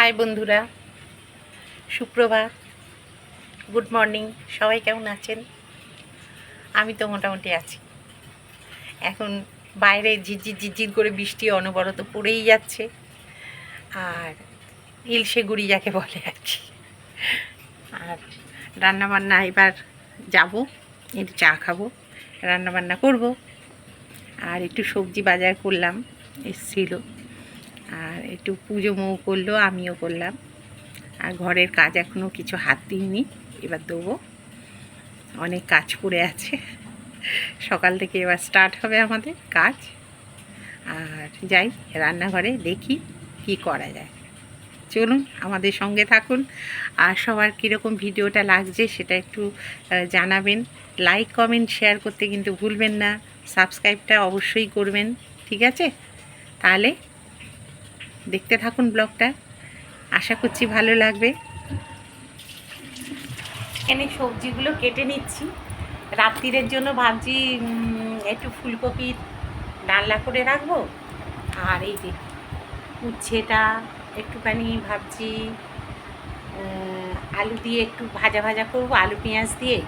High বন্ধুরা, সুপ্রভাত, good morning, সবাই কেমন আছেন? আমি তো মোটামুটি আছি। এখন বাইরে ঝিরঝির ঝিরঝির করে বৃষ্টি অনবরত পড়েই যাচ্ছে, আর ইলশে গুড়ি যাকে বলে আর কি। আর রান্নাবান্না এবার যাব, একটু চা খাব, রান্নাবান্না করব, আর একটু সবজি বাজার করলাম, এসছিল। আর একটু পুজো মৌ করল, আমিও করলাম। আর ঘরের কাজ এখনও কিছু হাত দিইনি, এবার দেবো। অনেক কাজ পড়ে আছে। সকাল থেকে এবার স্টার্ট হবে আমাদের কাজ। আর যাই, রান্নাঘরে দেখি কি করা যায়। চলুন, আমাদের সঙ্গে থাকুন। আর সবার কীরকম ভিডিওটা লাগছে সেটা একটু জানাবেন। লাইক কমেন্ট শেয়ার করতে কিন্তু ভুলবেন না। সাবস্ক্রাইবটা অবশ্যই করবেন, ঠিক আছে? তাহলে দেখতে থাকুন ব্লগটা। আশা করছি ভালো লাগবে। এখানে সবজিগুলো কেটে নিচ্ছি। রাত্রিরের জন্য ভাবছি একটু ফুলকপির ডালনা করে রাখব। আর এই যে উচ্ছেটা একটুখানি ভাবছি আলু দিয়ে একটু ভাজা ভাজা করব, আলু পেঁয়াজ দিয়ে।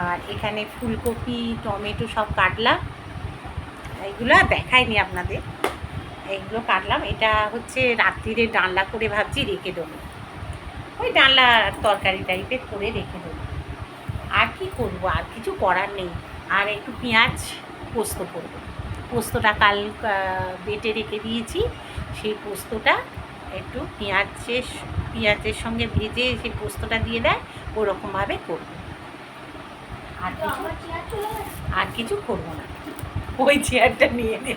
আর এখানে ফুলকপি, টমেটো সব কাটলাম। এইগুলো আর দেখাইনি আপনাদের। এইগুলো কাটলাম। এটা হচ্ছে রাত্রিরে ডালনা করে ভাবছি রেখে দেবো। ওই ডালনা তরকারি টাইপের করে রেখে দেবো। আর কি করব? আর কিছু করার নেই। আর একটু পেঁয়াজ পোস্ত করব। পোস্তটা কাল বেটে রেখে দিয়েছি। সেই পোস্তটা একটু পেঁয়াজের পেঁয়াজের সঙ্গে ভেজে সেই পোস্তটা দিয়ে দেয়। ওরকমভাবে করব। আর কিছু আর কিছু করব না। ওই চেয়ারটা নিয়ে নে।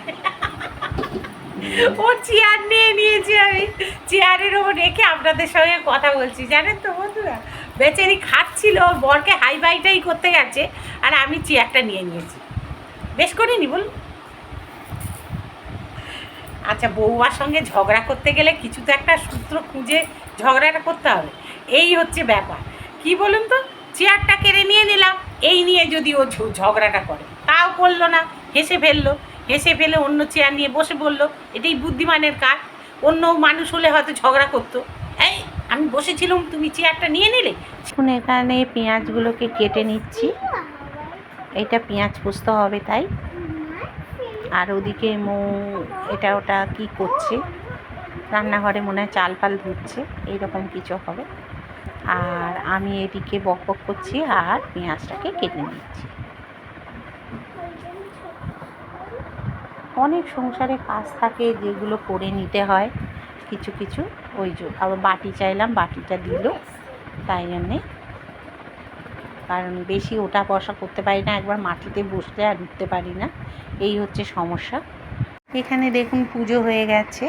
ওর চেয়ার নিয়ে নিয়েছি আমি। চেয়ারের ওপর রেখে আপনাদের সঙ্গে কথা বলছি। জানেন তো বন্ধুরা? বেচারি খাচ্ছিল, ওর বরকে হাই বাইটাই করতে গেছে, আর আমি চেয়ারটা নিয়ে নিয়েছি। বেশ করিনি বলুন? আচ্ছা বৌমার সঙ্গে ঝগড়া করতে গেলে কিছু তো একটা সূত্র খুঁজে ঝগড়াটা করতে হবে। এই হচ্ছে ব্যাপার। কি বলুন তো? চেয়ারটা কেড়ে নিয়ে নিলাম। এই নিয়ে যদি ও ঝগড়াটা করে, তাও করল না, হেসে ফেলল। হেসে ফেলে অন্য চেয়ার নিয়ে বসে পড়ল এটাই বুদ্ধিমানের কাজ। অন্য মানুষ হলে হয়তো ঝগড়া করতো। এই, আমি বসেছিলাম, তুমি চেয়ারটা নিয়ে নিলে? এখন এখানে পেঁয়াজগুলোকে কেটে নিচ্ছি। এটা পেঁয়াজ পুষতে হবে তাই। আর ওদিকে মৌ, এটা ওটা কি করছে? রান্নাঘরে মনে হয় চাল ফাল ধুচ্ছে, এইরকম কিছু হবে। আর আমি এদিকে বক বক করছি আর পেঁয়াজটাকে কেটে নিচ্ছি। অনেক সংসারে কাজ থাকে যেগুলো করে নিতে হয়, কিছু কিছু। ওই যে, আবার বাটি চাইলাম, বাটিটা দিল। তাই জন্যে। কারণ বেশি ওটা বসা করতে পারি না, একবার মাটিতে বসলে আর উঠতে পারি না। এই হচ্ছে সমস্যা। এখানে দেখুন পুজো হয়ে গেছে।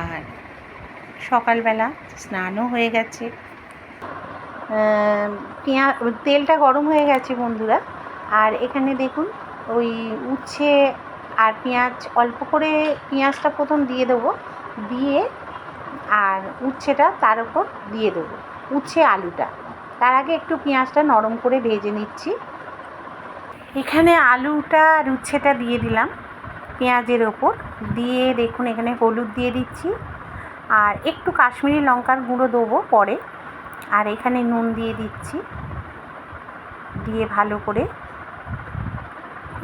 আর সকালবেলা স্নানও হয়ে গেছে। পেঁয়া, তেলটা গরম হয়ে গেছে বন্ধুরা। আর এখানে দেখুন ওই উচ্ছে আর পেঁয়াজ, অল্প করে পেঁয়াজটা প্রথম দিয়ে দেবো। দিয়ে আর উচ্ছেটা তার উপর দিয়ে দেবো, উচ্ছে আলুটা। তার আগে একটু পেঁয়াজটা নরম করে ভেজে নিচ্ছি। এখানে আলুটা আর উচ্ছেটা দিয়ে দিলাম পেঁয়াজের ওপর। দিয়ে দেখুন, এখানে হলুদ দিয়ে দিচ্ছি। আর একটু কাশ্মীরি লঙ্কার গুঁড়ো দেবো পরে। আর এখানে নুন দিয়ে দিচ্ছি। দিয়ে ভালো করে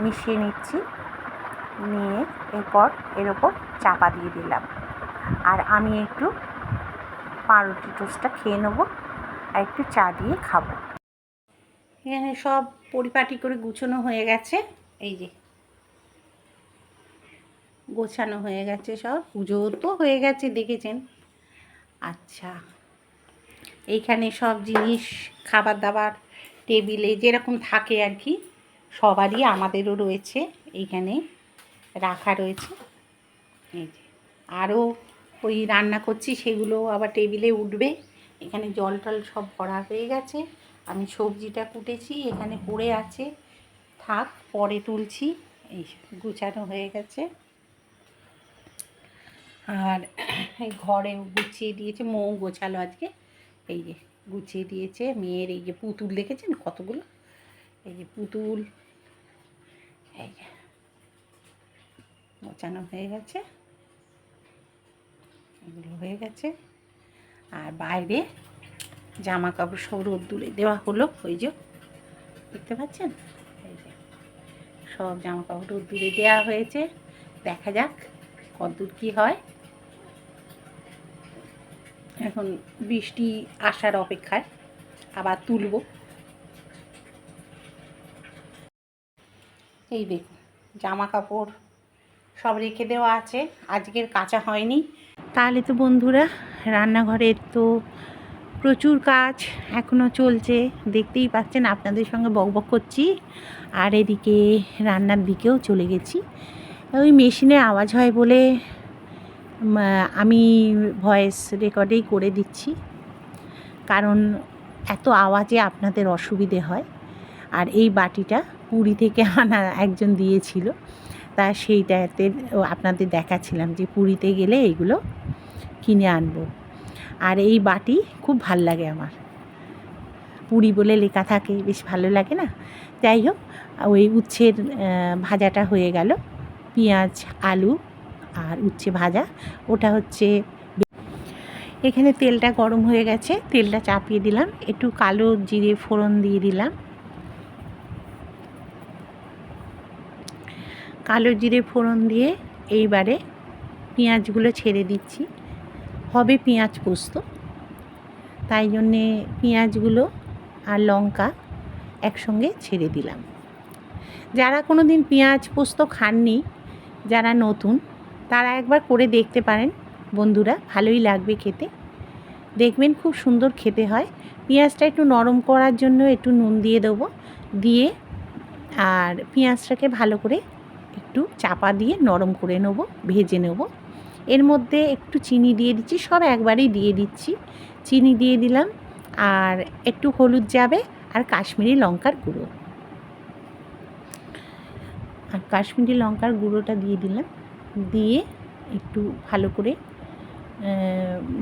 মিশিয়ে নিচ্ছি। নিয়ে এরপর এর ওপর চাপা দিয়ে দিলাম। আর আমি একটু পাউরুটি টোস্টটা খেয়ে নেব আর একটু চা দিয়ে খাব। এখানে সব পরিপাটি করে গুছানো হয়ে গেছে। এই যে। গোছানো হয়ে গেছে সব। পুজো তো হয়ে গেছে, দেখেছেন? আচ্ছা। এইখানে সব জিনিস, খাবার দাবার, টেবিলে যেরকম থাকে আর কি। সবারই আমাদেরও রয়েছে, এইখানে রাখা রয়েছে। এই যে, আরও ওই রান্না করছি, সেগুলো আবার টেবিলে উঠবে। এখানে জল টল সব ভরা হয়ে গেছে। আমি সবজিটা কুটেছি, এখানে পড়ে আছে। থাক, পরে তুলছি। এই গুছানো হয়ে গেছে। আর এই ঘরে গুছিয়ে দিয়েছে, মৌ গোছালো আজকে। এই যে, গুছিয়ে দিয়েছে। মেয়ের এই যে পুতুল দেখেছেন কতগুলো? এই যে পুতুল, এই যে গোছানো হয়ে গেছে। এগুলো হয়ে গেছে। আর বাইরে জামা কাপড় সব রোদ্দুরে দেওয়া হলো, ওই যে, দেখতে পাচ্ছেন? এই যে, সব জামা কাপড় রোদ্দুরে দেওয়া হয়েছে। দেখা যাক কতদূর কী হয়। এখন বৃষ্টি আসার অপেক্ষায় আবার তুলব। এই দেখুন জামা কাপড় সব রেখে দেওয়া আছে, আজকের কাঁচা হয়নি। তাহলে তো বন্ধুরা, রান্নাঘরের তো প্রচুর কাজ এখনও চলছে, দেখতেই পাচ্ছেন আপনাদের সঙ্গে বকবক করছি, আর এদিকে রান্নার দিকেও চলে গেছি। ওই মেশিনে আওয়াজ হয় বলে আমি ভয়েস রেকর্ডেই করে দিচ্ছি, কারণ এত আওয়াজে আপনাদের অসুবিধে হয়, আর এই বাটিটা পুরী থেকে আনা একজন দিয়েছিল। তা সেইটাতে আপনাদের দেখাচ্ছিলাম যে পুরীতে গেলে এইগুলো কিনে আনব। আর এই বাটি খুব ভালো লাগে আমার। পুরী বলে লেখা থাকে, বেশ ভালো লাগে না? যাই হোক, ওই উচ্ছের ভাজাটা হয়ে গেল। পেঁয়াজ, আলু আর উচ্ছে ভাজা। ওটা হচ্ছে এখানে তেলটা গরম হয়ে গেছে। তেলটা চাপিয়ে দিলাম। একটু কালো জিরে ফোড়ন দিয়ে দিলাম। কালো জিরে ফোড়ন দিয়ে এইবারে পেঁয়াজগুলো ছেড়ে দিচ্ছি। হবে পেঁয়াজ পোস্ত। তাই জন্যে পেঁয়াজগুলো আর লঙ্কা একসঙ্গে ছেড়ে দিলাম। যারা কোনো দিন পেঁয়াজ পোস্ত খাননি, যারা নতুন, তারা একবার করে দেখতে পারেন। বন্ধুরা, ভালোই লাগবে খেতে। দেখবেন খুব সুন্দর খেতে হয়। পেঁয়াজটা একটু নরম করার জন্য একটু নুন দিয়ে দেবো। দিয়ে আর পেঁয়াজটাকে ভালো করে একটু চাপা দিয়ে নরম করে নেব, ভেজে নেব। এর মধ্যে একটু চিনি দিয়ে দিচ্ছি, সব একবারেই দিয়ে দিচ্ছি। চিনি দিয়ে দিলাম, আর একটু হলুদ যাবে আর কাশ্মীরি লঙ্কার গুঁড়ো। আর কাশ্মীরি লঙ্কার গুঁড়োটা দিয়ে দিলাম, দিয়ে একটু ভালো করে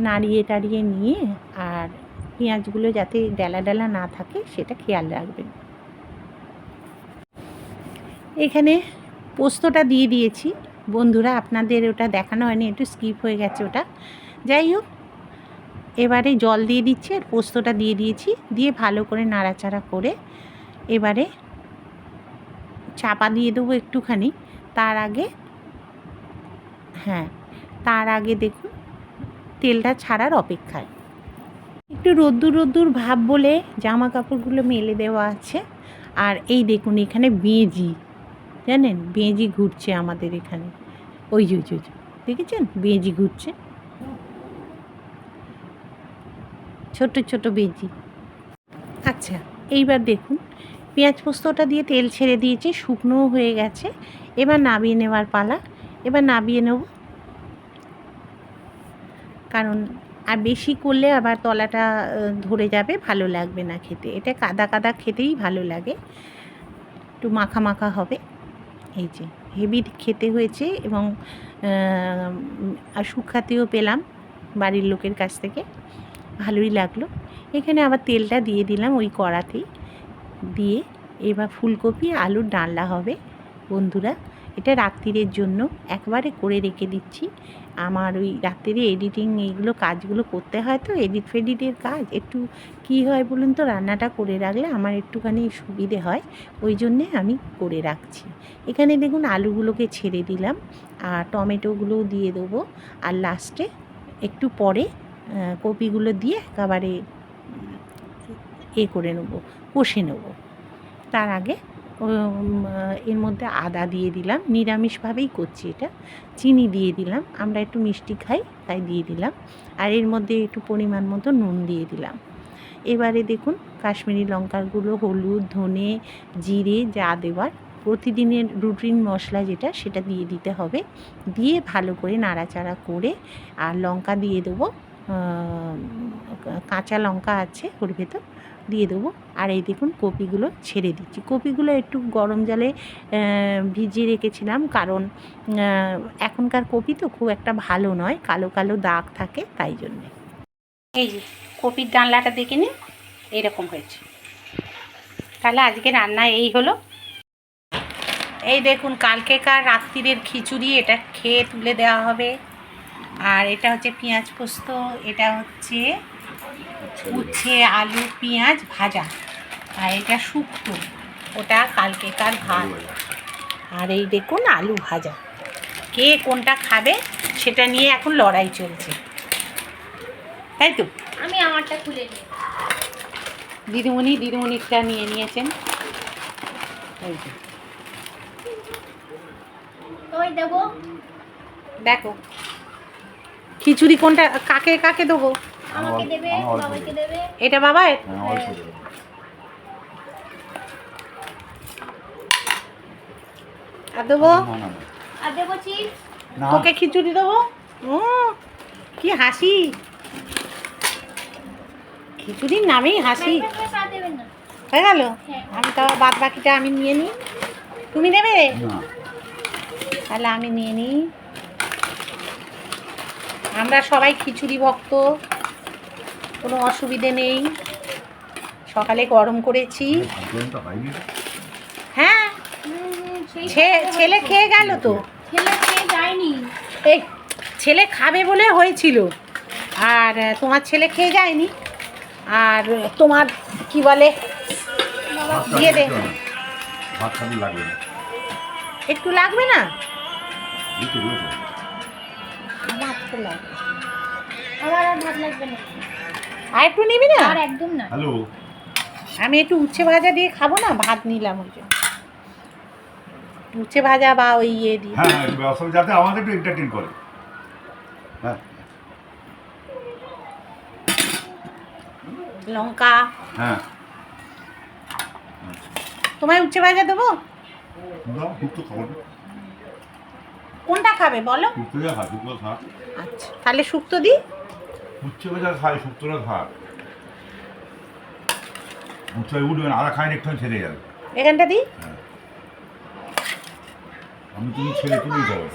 নাড়িয়ে টাড়িয়ে নিয়ে আর পেঁয়াজগুলো যাতে ডেলা ডেলা না থাকে, সেটা খেয়াল রাখবেন। এখানে পোস্তটা দিয়ে দিয়েছি। বন্ধুরা, আপনাদের ওটা দেখানো হয়নি, একটু স্কিপ হয়ে গেছে ওটা। যাই হোক, এবারে জল দিয়ে দিচ্ছি আর পোস্তটা দিয়ে দিয়েছি। দিয়ে ভালো করে নাড়াচাড়া করে এবারে চাপা দিয়ে দেবো একটুখানি। তার আগে হ্যাঁ তার আগে দেখুন, তেলটা ছাড়ার অপেক্ষায়। একটু রোদ্দুর রোদ্দুর ভাব বলে জামা কাপড়গুলো মেলে দেওয়া আছে। আর এই দেখুন, এখানে বেঁজি। জানেন বেঁজি ঘুরছে আমাদের এখানে। ওই যে, ওই দেখেছেন? বেঁজি ঘুরছে। ছোট ছোট বেঁজি আচ্ছা এইবার দেখুন, পেঁয়াজ পোস্তটা দিয়ে তেল ছেড়ে দিয়েছে, শুকনোও হয়ে গেছে। এবার নাবিয়ে নেওয়ার পালা। এবার নাবিয়ে নেব। কারণ, আর বেশি করলে আবার তলাটা ধরে যাবে, ভালো লাগবে না খেতে। এটা কাদা কাদা খেতেই ভালো লাগে। একটু মাখা মাখা হবে। এই যে, হেভি খেতে হয়েছে এবং সুখ্যাতিও পেলাম বাড়ির লোকের কাছ থেকে। ভালোই লাগল। এখানে আবার তেলটা দিয়ে দিলাম ওই কড়াতেই। দিয়ে এবার ফুলকপি, আলুর ডালনা হবে। বন্ধুরা এটা রাত্রিরের জন্য একবারে করে রেখে দিচ্ছি। আমার ওই রাত্রিরে এডিটিং এইগুলো কাজগুলো করতে হয় তো এডিট ফেডিটের কাজ। একটু কি হয় বলুন তো, রান্নাটা করে রাখলে আমার একটুখানি সুবিধে হয়, ওই জন্যে আমি করে রাখছি। এখানে দেখুন আলুগুলোকে ছেড়ে দিলাম, আর টমেটোগুলোও দিয়ে দেবো। আর লাস্টে একটু পরে কপিগুলো দিয়ে একেবারে এ করে নেব, কষে নেব। তার আগে এর মধ্যে আদা দিয়ে দিলাম। নিরামিষভাবেই করছি এটা। চিনি দিয়ে দিলাম। আমরা একটু মিষ্টি খাই, তাই দিয়ে দিলাম। আর এর মধ্যে একটু পরিমাণ মতো নুন দিয়ে দিলাম। এবারে দেখুন, কাশ্মীরি লঙ্কার গুঁড়ো হলুদ, ধনে, জিরে যা দেওয়ার প্রতিদিনের রুটিন মশলা যেটা, সেটা দিয়ে দিতে হবে। দিয়ে ভালো করে নাড়াচাড়া করে আর লঙ্কা দিয়ে দেবো। কাঁচা লঙ্কা আছে ওর ভেতর। দিয়ে দেবো। আর এই দেখুন কপিগুলো ছেড়ে দিচ্ছি। কপিগুলো একটু গরম জলে ভিজিয়ে রেখেছিলাম কারণ এখনকার কপি তো খুব একটা ভালো নয়, কালো কালো দাগ থাকে তাই জন্যে। এই যে কপির ডানলাটা দেখে নিন এইরকম হয়েছে। তাহলে আজকে রান্না এই হলো। এই দেখুন কালকেকার রাত্রিরের খিচুড়ি, এটা খেয়ে তুলে দেওয়া হবে। আর এটা হচ্ছে পেঁয়াজ পোস্ত, এটা হচ্ছে উচ্ছে আলু পেঁয়াজ ভাজা। আর এটা শুক্তো। ওটা কালকেকার ভাত। আর এই দেখুন আলু ভাজা। কে কোনটা খাবে সেটা নিয়ে এখন লড়াই চলছে। তাই তো? আমি আমারটা খুলে নিই। দিদিমণি দিদিমণিটা নিয়ে নিয়েছেন। দেখো। খিচুড়ি কোনটা কাকে কাকে দেবো? আমাকে দেবে বাবাকে দেবে। দেবে। এটা বাবা? হ্যাঁ দেবো। আর দেবো। আর দেবো তোকে খিচুড়ি দেবো? কি হাসি। খিচুড়ির নামেই হাসি। হয়ে গেল? হ্যাঁ। আমি তো বাদ বাকিটা আমি নিয়ে নিই। তুমি নেবে তাহলে আমি নিয়ে নিই। আমরা সবাই খিচুড়ি ভক্ত। কোনো অসুবিধে নেই। সকালে গরম করেছি। হ্যাঁ ছেলে খেয়ে গেল তো। ছেলে খেয়ে যায়নি। এই ছেলে খাবে বলে হয়েছিল। আর তোমার ছেলে খেয়ে যায়নি। আর তোমার কি বলে? দিয়ে দে। একটু লাগবে না? আমার আর ভাত লাগবে না। আর একটু নিবি না? আর একদম না। হ্যালো। আমি একটু উচ্ছে ভাজা দিয়ে খাব না? ভাত নিলাম ওই জন্য। উচ্ছে ভাজা বা ওই ইয়ে দিয়ে। হ্যাঁ হ্যাঁ যাতে আমাদের একটু এন্টারটেন করে। হ্যাঁ। লঙ্কা। হ্যাঁ। তোমায় উচ্ছে ভাজা দেবো? কোনটা খাবে বলো? আচ্ছা তাহলে শুক্তো দিই। উচ্ছে ভাজা খাই শুক্তোটা খা উচ্ছে উঠবে না আরা খাই একটু ছেড়ে যাবে। এখানটা দিই হ্যাঁ। আমি তুমি ছেড়ে তুলেই যাবে।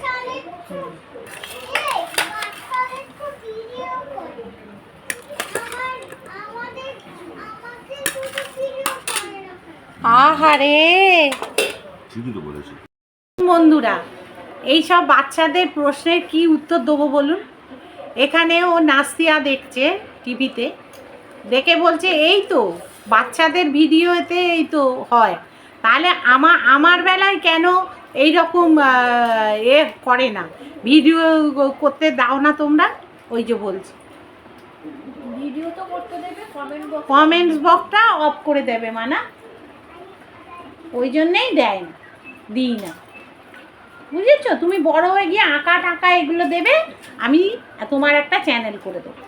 আহারে। ঠিকই তো বলেছি। বন্ধুরা এইসব বাচ্চাদের প্রশ্নের কি উত্তর দেবো বলুন? এখানে ও নাস্তিয়া দেখছে টিভিতে দেখে বলছে এই তো বাচ্চাদের ভিডিওতে এই তো হয়। তাহলে আমার আমার বেলায় কেন এই রকম এ করে না? ভিডিও করতে দাও না তোমরা? ওই যে বলছি। কমেন্টস বক্সটা অফ করে দেবে মানা। ওই জন্যেই দেয় না দিই না। বুঝেছ? তুমি বড় হয়ে গিয়ে আঁকা টাকা এগুলো দেবে, আমি তোমার একটা চ্যানেল করে দেবো।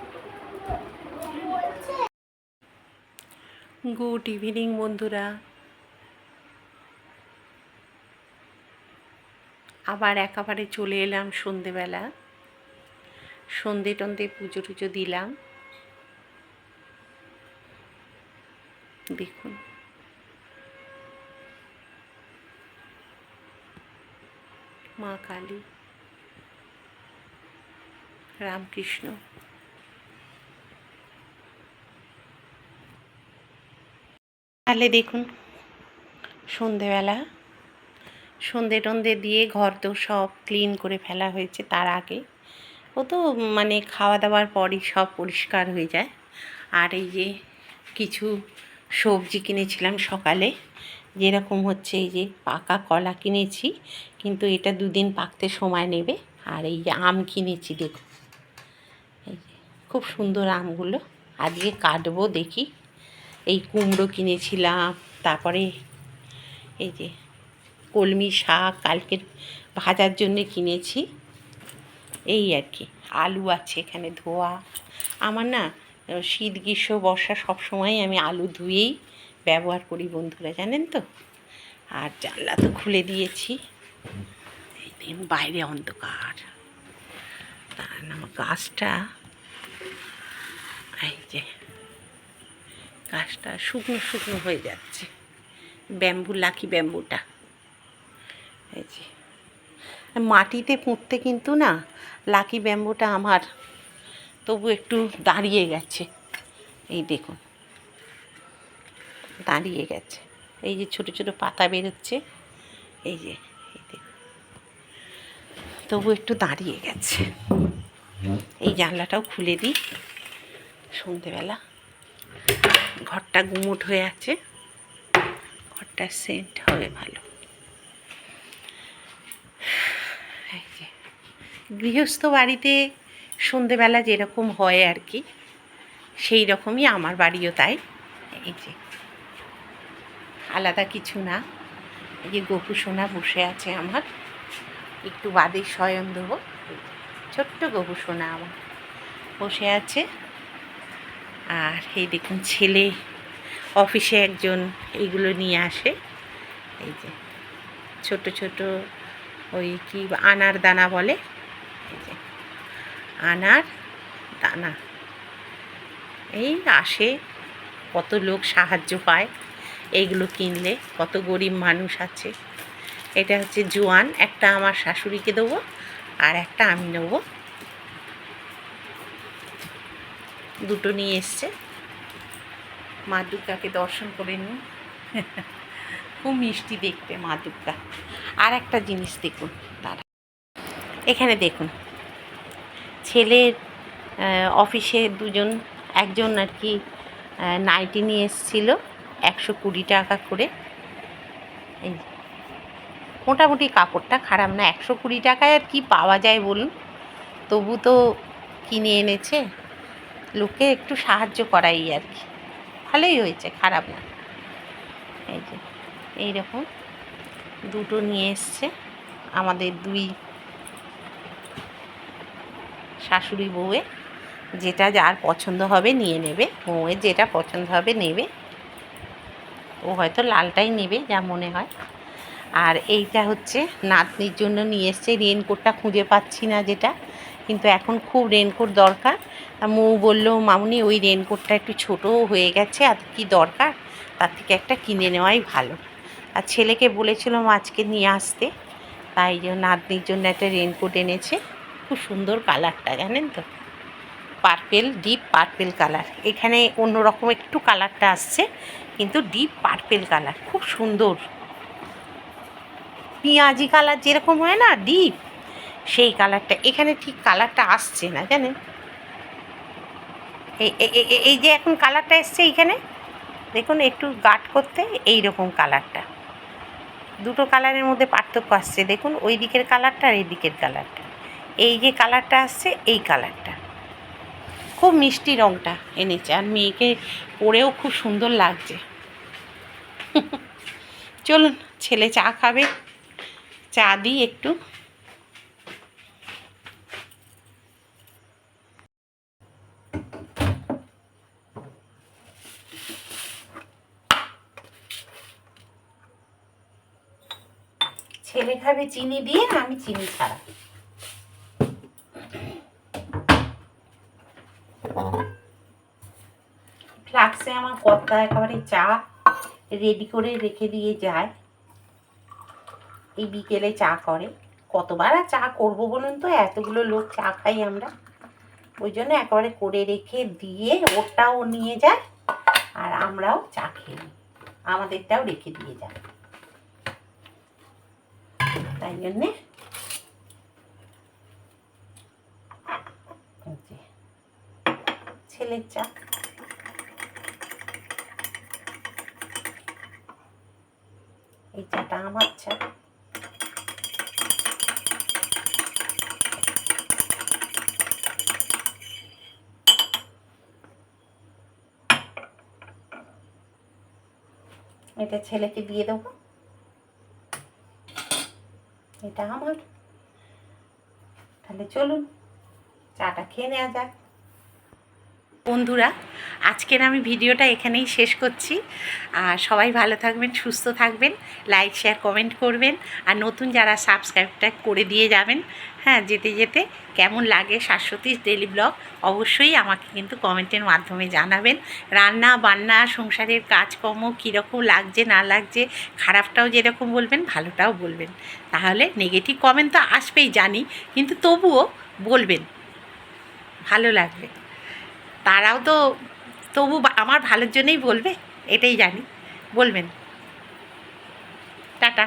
গুড ইভিনিং বন্ধুরা। আবার একেবারে চলে এলাম সন্ধেবেলা। সন্ধে টন্ধে পুজো টুজো দিলাম। দেখুন। মা কালী। রামকৃষ্ণ। তাহলে দেখুন, সন্ধেবেলা সন্ধে টন্ধে দিয়ে ঘর তো সব ক্লিন করে ফেলা হয়েছে তার আগে। ও তো মানে খাওয়া দাওয়ার পরই সব পরিষ্কার হয়ে যায়। আর এই যে কিছু সবজি কিনেছিলাম সকালে যেরকম হচ্ছে এই যে পাকা কলা কিনেছি, কিন্তু এটা দুদিন পাকতে সময় নেবে। আর এই যে আম কিনেছি, দেখুন। এই যে খুব সুন্দর আমগুলো। আজকে কাটবো, দেখি। এই কুমড়ো কিনেছিলাম, তারপরে এই যে কলমি শাক কালকের ভাজার জন্য কিনেছি। এই আর কি, আলু আছে এখানে ধোয়া। আমার না, শীত গ্রীষ্ম, বর্ষা সব সময় আমি আলু ধুয়েই ব্যবহার করি বন্ধুরা, জানেন তো? আর জানলা তো খুলে দিয়েছি। বাইরে অন্ধকার। আমার গাছটা। এই যে, গাছটা শুকনো শুকনো হয়ে যাচ্ছে। ব্যাম্বু, লাকি ব্যাম্বুটা। এই যে, মাটিতে পুঁততে কিন্তু না, লাকি ব্যাম্বুটা আমার তবু একটু দাঁড়িয়ে গেছে। এই দেখুন দাঁড়িয়ে গেছে। এই যে ছোট ছোট পাতা বেরোচ্ছে। এই যে তবু একটু দাঁড়িয়ে গেছে। এই জানলাটাও খুলে দিই। সন্ধেবেলা ঘরটা গুমোট হয়ে আছে। ঘরটার সেন্ট হবে ভালো। গৃহস্থ বাড়িতে সন্ধেবেলা যেরকম হয় আর কি, সেই রকমই আমার বাড়িও তাই। এই যে আলাদা কিছু না। এই যে গোপু সোনা বসে আছে আমার। একটু বাদে শয়ন দেবো। ছোট্ট গোপু সোনা আমার বসে আছে। আর এই দেখুন ছেলে অফিসে একজন এইগুলো নিয়ে আসে। এই যে ছোট ছোট ওই কি আনার দানা বলে? এই যে আনার দানা। এই আসে কত লোক সাহায্য পায়। এইগুলো কিনলে কত গরিব মানুষ আছে। এটা হচ্ছে জোয়ান, একটা আমার শাশুড়িকে দেবো আর একটা আমি নেব। দুটো নিয়ে এসছে। মা দুর্গাকে দর্শন করে নিই খুব মিষ্টি দেখতে মা দুর্গা। আর একটা জিনিস দেখুন, দাঁড়া। এখানে দেখুন, ছেলের অফিসে দুজন, একজন আর কি নাইটি নিয়ে এসেছিল। একশো কুড়ি টাকা করে। এই মোটামুটি কাপড়টা খারাপ না, একশো কুড়ি টাকায় আর কি পাওয়া যায় বলুন? তবু তো কিনে এনেছে লোককে একটু সাহায্য করাই আর কি। ভালোই হয়েছে, খারাপ না। এই যে, এইরকম দুটো নিয়ে এসছে, আমাদের দুই শাশুড়ি বউয়ে। যেটা যার পছন্দ হবে নিয়ে নেবে, বউয়ের যেটা পছন্দ হবে নেবে। ও হয়তো লালটাই নেবে, যা মনে হয়। আর এইটা হচ্ছে নাতনির জন্য নিয়ে এসছে, রেনকোটটা খুঁজে পাচ্ছি না যেটা, কিন্তু এখন খুব রেনকোট দরকার। মৌ বলল, মামুনি, ওই রেনকোটটা একটু ছোটও হয়ে গেছে, আর কি দরকার? তার থেকে একটা কিনে নেওয়াই ভালো। আর ছেলেকে বলেছিলাম আজকে নিয়ে আসতে, তাই নাতনির জন্য একটা রেনকোট এনেছে। খুব সুন্দর কালারটা, জানেন তো? Purple, deep purple colour. এখানে অন্যরকম একটু কালারটা আসছে কিন্তু ডিপ পার্পেল কালার খুব সুন্দর। পেঁয়াজি কালার যেরকম হয় না ডিপ সেই কালারটা এখানে ঠিক কালারটা আসছে না, জানেন? এই যে এখন কালারটা এসছে এইখানে, দেখুন একটু গাট করতে এই রকম কালারটা দুটো কালারের মধ্যে পার্থক্য আসছে, দেখুন, ওই দিকের কালারটা আর এই দিকের কালারটা এই যে কালারটা আসছে, এই কালারটা খুব মিষ্টি রঙটা এনেছে আর মেয়েকে পরেও খুব সুন্দর লাগছে। চলুন, ছেলে চা খাবে। চা দিই একটু। ছেলে খাবে চিনি দিয়ে, আমি চিনি ছাড়া ফ্লাক্সে আমার কর্তা একেবারে চা রেডি করে রেখে দিয়ে যায়। এই বিকেলে চা করে। কতবার আর চা করব বলুন তো? এতগুলো লোক চা খাই আমরা। ওই জন্য একেবারে করে রেখে দিয়ে ওটাও নিয়ে যায় আর আমরাও চা খেয়ে নিই। আমাদেরটাও রেখে দিয়ে যায়। তাই জন্যে ছেলের চা। এই চাটা আমার চা এটা ছেলেকে দিয়ে দেবো। এটা আমার। তাহলে চলুন, চাটা খেয়ে নেওয়া যাক। বন্ধুরা, আজকের আমি ভিডিওটা এখানেই শেষ করছি। আর সবাই ভালো থাকবেন, সুস্থ থাকবেন, লাইক, শেয়ার, কমেন্ট করবেন। আর নতুন যারা সাবস্ক্রাইবটা করে দিয়ে যাবেন হ্যাঁ যেতে যেতে কেমন লাগে শাশ্বতীর ডেলি ব্লগ, অবশ্যই আমাকে কিন্তু কমেন্টের মাধ্যমে জানাবেন। রান্না, বান্না, সংসারের কাজকর্ম কীরকম লাগছে, না লাগছে, খারাপটাও যেরকম বলবেন, ভালোটাও বলবেন। তাহলে নেগেটিভ কমেন্ট তো আসবেই জানি, কিন্তু তবুও বলবেন, ভালো লাগবে। তারাও তো তবু আমার ভালোর জন্যই বলবে এটাই জানি। বলবেন। টাটা।